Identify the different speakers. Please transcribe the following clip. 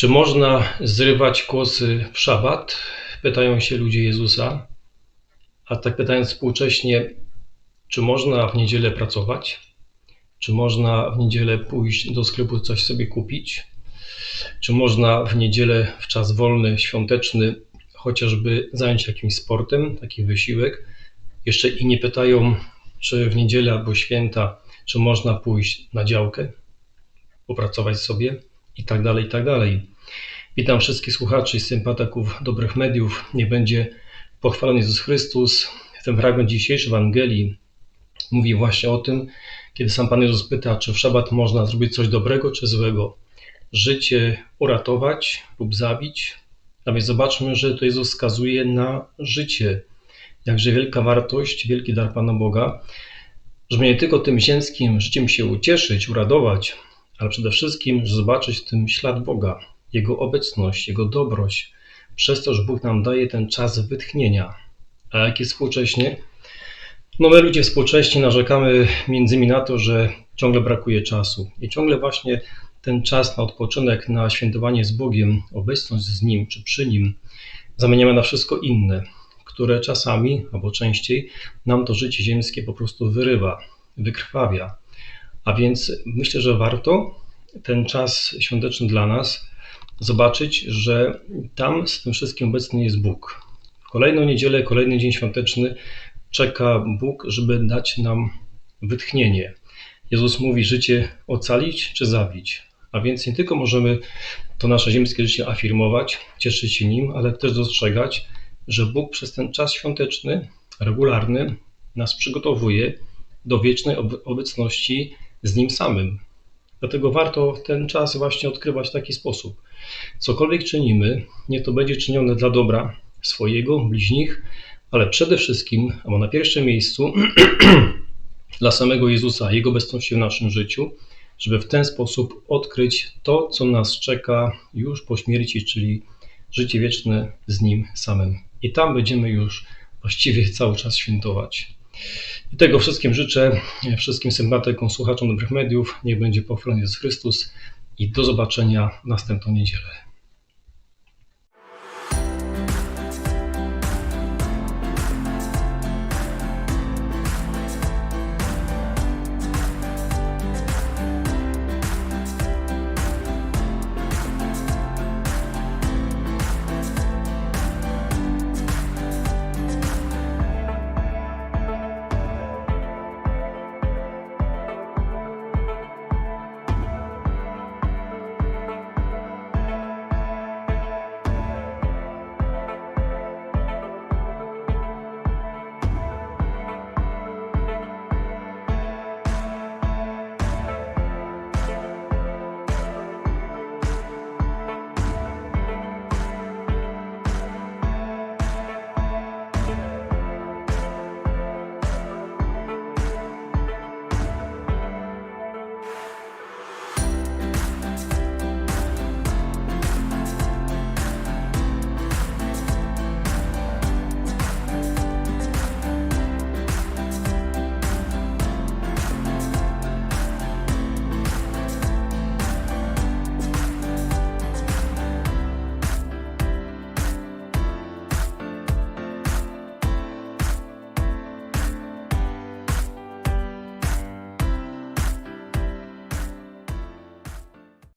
Speaker 1: Czy można zrywać kłosy w szabat? Pytają się ludzie Jezusa. A tak pytając współcześnie, czy można w niedzielę pracować? Czy można w niedzielę pójść do sklepu coś sobie kupić? Czy można w niedzielę w czas wolny, świąteczny, chociażby zająć się jakimś sportem, taki wysiłek? Jeszcze inni pytają, czy w niedzielę albo święta, czy można pójść na działkę, popracować sobie i tak dalej, i tak dalej. Witam wszystkich słuchaczy i sympatyków dobrych mediów. Niech będzie pochwalony Jezus Chrystus. Ten fragment dzisiejszy Ewangelii mówi właśnie o tym, kiedy sam Pan Jezus pyta, czy w szabat można zrobić coś dobrego czy złego. Życie uratować lub zabić. A więc zobaczmy, że to Jezus wskazuje na życie. Jakże wielka wartość, wielki dar Pana Boga, żeby nie tylko tym ziemskim życiem się ucieszyć, uradować, ale przede wszystkim zobaczyć w tym ślad Boga, Jego obecność, Jego dobroć, przez to, że Bóg nam daje ten czas wytchnienia. A jak jest współcześnie? No my ludzie współcześnie narzekamy między innymi na to, że ciągle brakuje czasu i ciągle właśnie ten czas na odpoczynek, na świętowanie z Bogiem, obecność z Nim czy przy Nim zamieniamy na wszystko inne, które czasami albo częściej nam to życie ziemskie po prostu wyrywa, wykrwawia. A więc myślę, że warto ten czas świąteczny dla nas zobaczyć, że tam z tym wszystkim obecny jest Bóg. Kolejną niedzielę, kolejny dzień świąteczny czeka Bóg, żeby dać nam wytchnienie. Jezus mówi: życie ocalić czy zabić. A więc nie tylko możemy to nasze ziemskie życie afirmować, cieszyć się nim, ale też dostrzegać, że Bóg przez ten czas świąteczny, regularny, nas przygotowuje do wiecznej obecności z Nim samym. Dlatego warto ten czas właśnie odkrywać w taki sposób. Cokolwiek czynimy, niech to będzie czynione dla dobra swojego, bliźnich, ale przede wszystkim, albo na pierwszym miejscu, dla samego Jezusa, Jego obecności w naszym życiu, żeby w ten sposób odkryć to, co nas czeka już po śmierci, czyli życie wieczne z Nim samym. I tam będziemy już właściwie cały czas świętować. I tego wszystkim życzę, wszystkim sympatykom, słuchaczom dobrych mediów. Niech będzie pochwalony Jezus Chrystus i do zobaczenia następną niedzielę.